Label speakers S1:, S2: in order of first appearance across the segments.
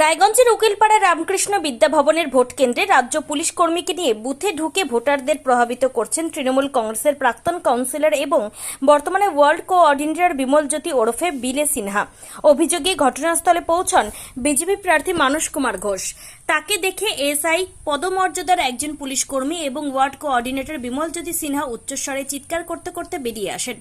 S1: রায়গঞ্জের উকিলপাড়া রামকৃষ্ণ বিদ্যা ভবনের ভোট কেন্দ্রে রাজ্য পুলিশ কর্মীকে নিয়ে বুথে ঢুকে ভোটারদের প্রভাবিত করছেন তৃণমূল কংগ্রেসের প্রাক্তন কাউন্সিলর এবং বর্তমানে ওয়ার্ল্ড কোঅর্ডিনেটর বিমল জ্যোতি ওরফে বিলে সিনহা। অভিযোগে ঘটনাস্থলে পৌঁছন বিজেপি প্রার্থী মানস কুমার ঘোষ। তাকে দেখে এসআই পদমর্যাদার একজন পুলিশ কর্মী এবং ওয়ার্ড কোঅর্ডিনেটর বিমল জ্যোতি সিনহা উচ্চস্বরে চিৎকার করতে করতে বেরিয়ে আসেন।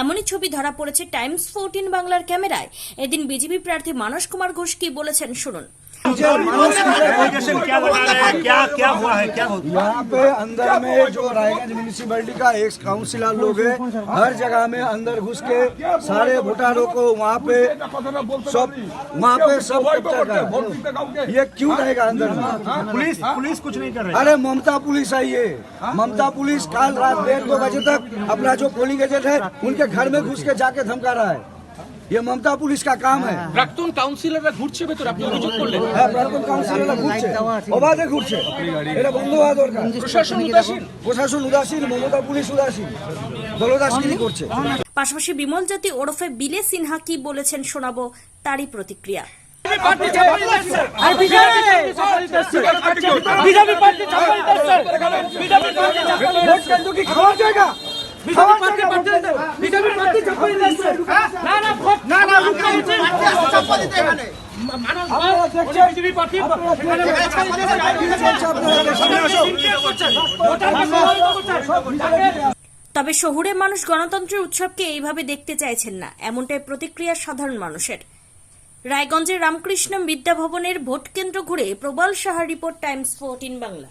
S1: এমনই ছবি ধরা পড়েছে টাইমস ফোরটিন বাংলার ক্যামেরায়। এদিন বিজেপি প্রার্থী মানস কুমার ঘোষ কি বলেছেন শুনুন।
S2: क्या लगा रहे हैं? क्या क्या हुआ है? क्या होता
S3: यहाँ पे अंदर में जो रायगंज म्यूनिसिपैलिटी का एक्स काउंसिलर लोग है हर जगह में अंदर घुस के सारे वोटरों को वहाँ पे सब वहाँ पे सब कब्जा ये क्यों रहेगा अंदर में?
S2: पुलिस पुलिस कुछ नहीं कर रही।
S3: अरे ममता पुलिस आई है। ममता पुलिस कल रात डेढ़ दो बजे तक अपना जो पोलिंग एजेंट है उनके घर में घुस के जाके धमका रहा है। ये ममता पुलिस का काम है
S4: প্রাক্তন কাউন্সিলররা ঘুরছে ভেতরে আপনি অভিযোগ করলেন
S3: হ্যাঁ প্রাক্তন কাউন্সিলররা ঘুরছে অবাধে ঘুরছে এটা বন্ধ হওয়া দরকার
S4: প্রশাসন উদাসীন
S3: প্রশাসন উদাসীন মমতা পুলিশ উদাসীন দলদাসগিরি করছে
S1: পাশাপাশি বিমল জ্যোতি ওরফে বিলে সিনহা কি বলেছেন শোনাবো তারই প্রতিক্রিয়া
S4: পার্টি ছাপাই দিচ্ছে আর বিজেপি পার্টি ছাপাই দিচ্ছে বিজেপি পার্টি ছাপাই দিচ্ছে BJP party ছাপাই ভোট কেন্দ্র কি খাওয়ার জায়গা বিজেপি পার্টি বিজেপি দিচ্ছে না না ভোট না না ছাপাই দিতে এখানে মানব বিজেপি পার্টি
S1: তবে শহুরে মানুষ গণতন্ত্রের উৎসবকে এইভাবে দেখতে চাইছেন না এমনটাই প্রতিক্রিয়া সাধারণ মানুষের। রায়গঞ্জের রামকৃষ্ণ বিদ্যাভবনের ভোট কেন্দ্র ঘুরে প্রবল সাহার রিপোর্ট টাইমস ফোরটিন বাংলা।